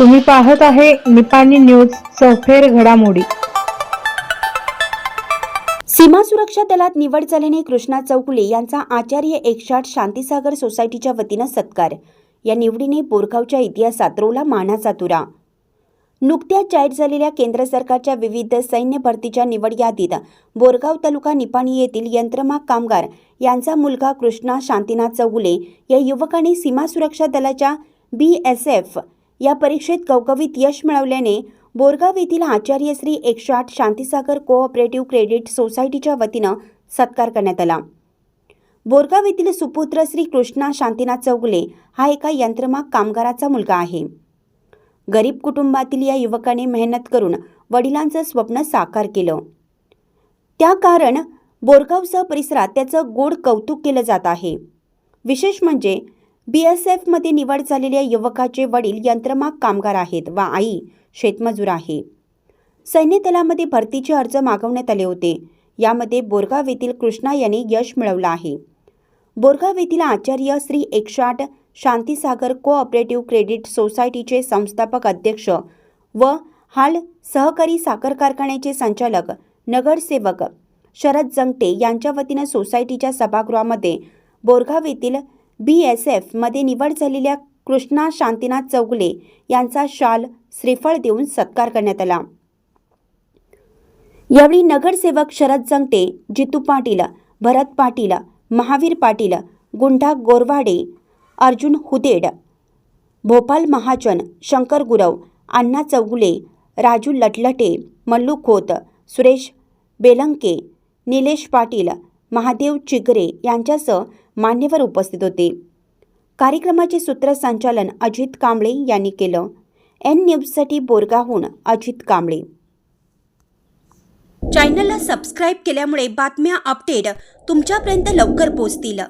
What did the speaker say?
तुम्ही पाहत आहे निपाणी न्यूज सफेर घडामोडी. सीमा सुरक्षा दलात निवड झाल्याने कृष्णा चौगुले यांचा आचार्य एकशाट शांतीसागर सोसायटीच्या वतीनं सत्कार. या निवडीने बोरगावच्या इतिहासात रोला मानाचा तुरा. नुकत्याच जाहीर झालेल्या केंद्र सरकारच्या विविध सैन्य भरतीच्या निवड यादीत बोरगाव तालुका निपाणी येथील यंत्रमाग कामगार यांचा मुलगा कृष्णा शांतीनाथ चौगुले या युवकाने सीमा सुरक्षा दलाच्या बी एस एफ या परीक्षेत कवकवीत यश मिळवल्याने बोरगाव येथील आचार्य श्री एकशे आठ शांतीसागर कोऑपरेटिव्ह क्रेडिट सोसायटीच्या वतीनं सत्कार करण्यात आला. बोरगाव येथील सुपुत्र श्री कृष्णा शांतीनाथ चौगुले हा एका यंत्रमाग कामगाराचा मुलगा आहे. गरीब कुटुंबातील या युवकाने मेहनत करून वडिलांचं स्वप्न साकार केलं. त्या कारण बोरगावसह परिसरात त्याचं गोड कौतुक केलं जात आहे. विशेष म्हणजे बी एस एफमध्ये निवड झालेल्या युवकाचे वडील यंत्रमाग कामगार आहेत व आई शेतमजूर आहे. सैन्य दलामध्ये भरतीचे अर्ज मागवण्यात आले होते. यामध्ये बोरगाव येथील कृष्णा यांनी यश मिळवलं आहे. बोरगाव येथील आचार्य श्री एकशाट शांतीसागर कोऑपरेटिव्ह क्रेडिट सोसायटीचे संस्थापक अध्यक्ष व हाल सहकारी साखर कारखान्याचे संचालक नगरसेवक शरद जंगटे यांच्या वतीनं सोसायटीच्या सभागृहामध्ये बोरगाव येथील बी एस एफमध्ये निवड झालेल्या कृष्णा शांतीनाथ चौगुले यांचा शाल श्रीफळ देऊन सत्कार करण्यात आला. यावेळी नगरसेवक शरद जंगटे जितू पाटील भरत पाटील महावीर पाटील गुंडा गोरवाडे अर्जुन हुदेड भोपाल महाजन शंकर गुरव अण्णा चौगुले राजू लटलटे मल्लू खोत सुरेश बेलंके निलेश पाटील महादेव चिगरे यांच्यासह मान्यवर उपस्थित होते. कार्यक्रमाचे सूत्रसंचालन अजित कांबळे यांनी केलं. एन न्यूजसाठी बोरगाहून अजित कांबळे. चॅनलला सबस्क्राईब केल्यामुळे बातम्या अपडेट तुमच्यापर्यंत लवकर पोहोचतील.